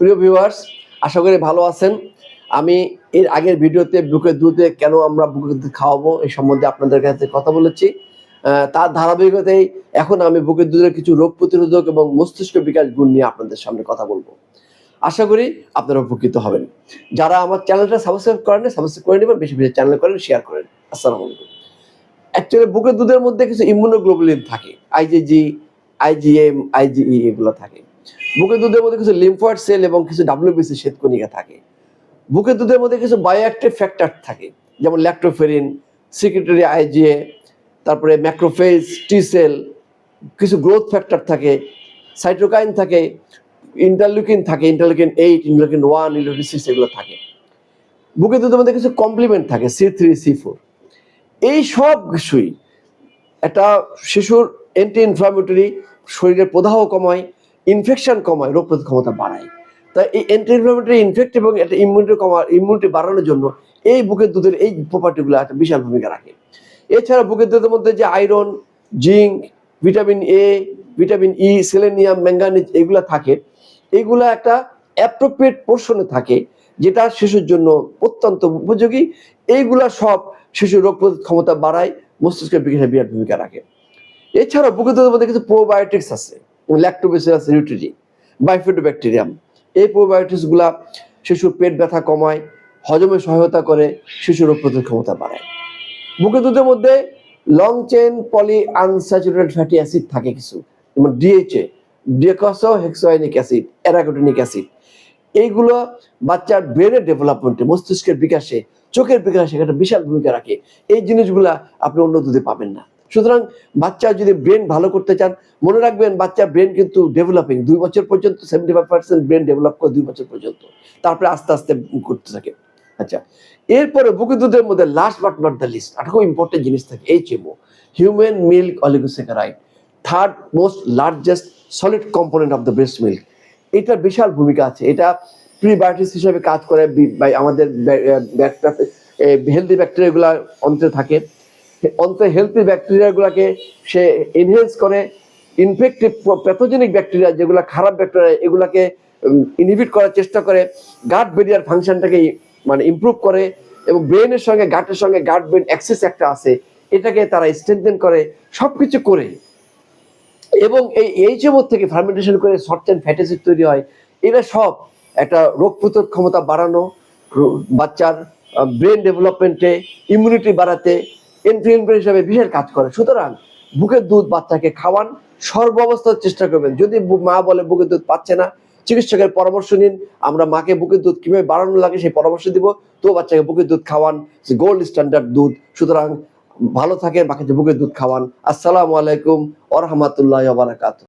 প্রিয় ভিউয়ার্স আশা করি ভালো আছেন। আমি এর আগের ভিডিওতে বুকের দুধে কেন আমরা বুকের দুধ খাওয়াবো এই সম্বন্ধে আপনাদের কাছে কথা বলেছি। তার ধারাবাহিকতায় এখন আমি বুকের দুধের কিছু রোগ প্রতিরোধক এবং মস্তিষ্ক বিকাশ গুণ নিয়ে আপনাদের সামনে কথা বলব। আশা করি আপনারা উপকৃত হবেন। যারা আমার চ্যানেলটা সাবস্ক্রাইব করেন সাবস্ক্রাইব করে নেবেন, বেশি বেশি চ্যানেল করেন শেয়ার করেন। আসসালামু আলাইকুম। অ্যাকচুয়ালি বুকের দুধের মধ্যে কিছু ইমিউনোগ্লোবুলিন থাকে আইজিজি আইজিএম আইজিই এগুলো থাকে। বুকের দুধের মধ্যে কিছু লিম্ফয়েড সেল এবং কিছু ডাব্লিউবিসি শ্বেতকণিকা থাকে। বুকের দুধের মধ্যে কিছু বায়োঅ্যাক্টিভ ফ্যাক্টর থাকে, যেমন lactoferrin secretory I G A তারপরে ম্যাক্রোফেজ টি সেল কিছু গ্রোথ ফ্যাক্টর থাকে সাইটোকাইন থাকে ইন্টারলুকিন থাকে interleukin eight interleukin one interleukin six এগুলো থাকে। বুকের দুধের মধ্যে কিছু কমপ্লিমেন্ট থাকে সি থ্রি সি ফোর এই সব কিছুই একটা শিশুর অ্যান্টি ইনফ্লামেটরি শরীরের প্রদাহ কমায় ইনফেকশন কমায় রোগ প্রতিরোধ ক্ষমতা বাড়ায়। তাই এই অ্যান্টি ইনফ্লামেটরি ইনফেক্ট এবং একটা ইমিউনিটি কমা ইমিউনিটি বাড়ানোর জন্য এই বুকের দুধের এই প্রপার্টিগুলো একটা বিশাল ভূমিকা রাখে। এছাড়া বুকের দুধের মধ্যে যে iron zinc vitamin A vitamin E selenium manganese এগুলো থাকে, এগুলো একটা অ্যাপ্রোপ্রিয়েট পোর্শনে থাকে, যেটা শিশুর জন্য অত্যন্ত উপযোগী। এইগুলা সব শিশুর রোগ প্রতিরোধ ক্ষমতা বাড়ায়, মস্তিষ্কের বিকাশে বিরাট ভূমিকা রাখে। এছাড়াও বুকের দুধের মধ্যে কিছু প্রোবায়োটিক্স আছে। ল্যাক্টোবেসিলাস নিউট্রিজি বাইফিডোব্যাকটেরিয়াম এই প্রোবায়োটিক্সগুলা শিশুর পেট ব্যথা কমায়, হজমে সহায়তা করে, শিশুর রোগ প্রতিরোধ ক্ষমতা বাড়ায়। বুকের দুধের মধ্যে long chain poly unsaturated fatty acid থাকে কিছু, যেমন DHA docosahexaenoic acid arachidonic acid এইগুলো বাচ্চার ব্রেনের ডেভেলপমেন্টে মস্তিষ্কের বিকাশে, চোখের বিকাশে একটা বিশাল ভূমিকা রাখে। এই জিনিসগুলা আপনি অন্য দুধে পাবেন না। সুতরাং বাচ্চা যদি ব্রেন ভালো করতে চান, মনে রাখবেন বাচ্চা ব্রেন কিন্তু ডেভেলপিং দুই বছর পর্যন্ত seventy five percent brain develop করে দুই বছর পর্যন্ত। তারপরে আস্তে আস্তে করতে থাকে। আচ্ছা এরপরে বুকের দুধের মধ্যে last but not the least একটা খুব ইম্পর্টেন্ট জিনিস থাকে H M O human milk oligosaccharide third most largest solid component of the breast milk এটার বিশাল ভূমিকা আছে। এটা প্রিবায়োটিক্স হিসেবে কাজ করে আমাদের হেলদি ব্যাকটেরিয়াগুলো অন্তরে থাকে। অন্ত্রে হেলদি ব্যাকটেরিয়াগুলোকে সে এনহেন্স করে ইনফেক্টিভ প্যাথোজেনিক ব্যাকটেরিয়া যেগুলো খারাপ ব্যাকটেরিয়া এগুলাকে ইনহিবিট করার চেষ্টা করে গাট বেরিয়ার ফাংশনটাকে মানে ইমপ্রুভ করে এবং ব্রেনের সঙ্গে গাটের সঙ্গে গাট ব্রেন অ্যাক্সেস একটা আছে, এটাকে তারা স্ট্রেংথেন করে সব কিছু করে। এবং এই এইচএমও থেকে ফার্মেন্টেশন করে শর্ট চেন ফ্যাটি অ্যাসিড তৈরি হয়, এরা সব একটা রোগ প্রতিরোধ ক্ষমতা বাড়ানো বাচ্চার ব্রেন ডেভেলপমেন্টে ইমিউনিটি বাড়াতে এন্ট্রিএন্ট্রি হিসাবে বিশেষ কাজ করে। সুতরাং বুকের দুধ বাচ্চাকে খাওয়ান, সর্বাবস্থার চেষ্টা করবেন। যদি মা বলে বুকের দুধ পাচ্ছে না, চিকিৎসকের পরামর্শ নিন। আমরা মাকে বুকের দুধ কীভাবে বাড়ানো লাগে সেই পরামর্শ দিব। তো বাচ্চাকে বুকের দুধ খাওয়ান গোল্ড স্ট্যান্ডার্ড দুধ। সুতরাং ভালো থাকেন বাকি বুকের দুধ খাওয়ান। আসসালামু আলাইকুম ওরহামাতুল্লাহ বারাকাতু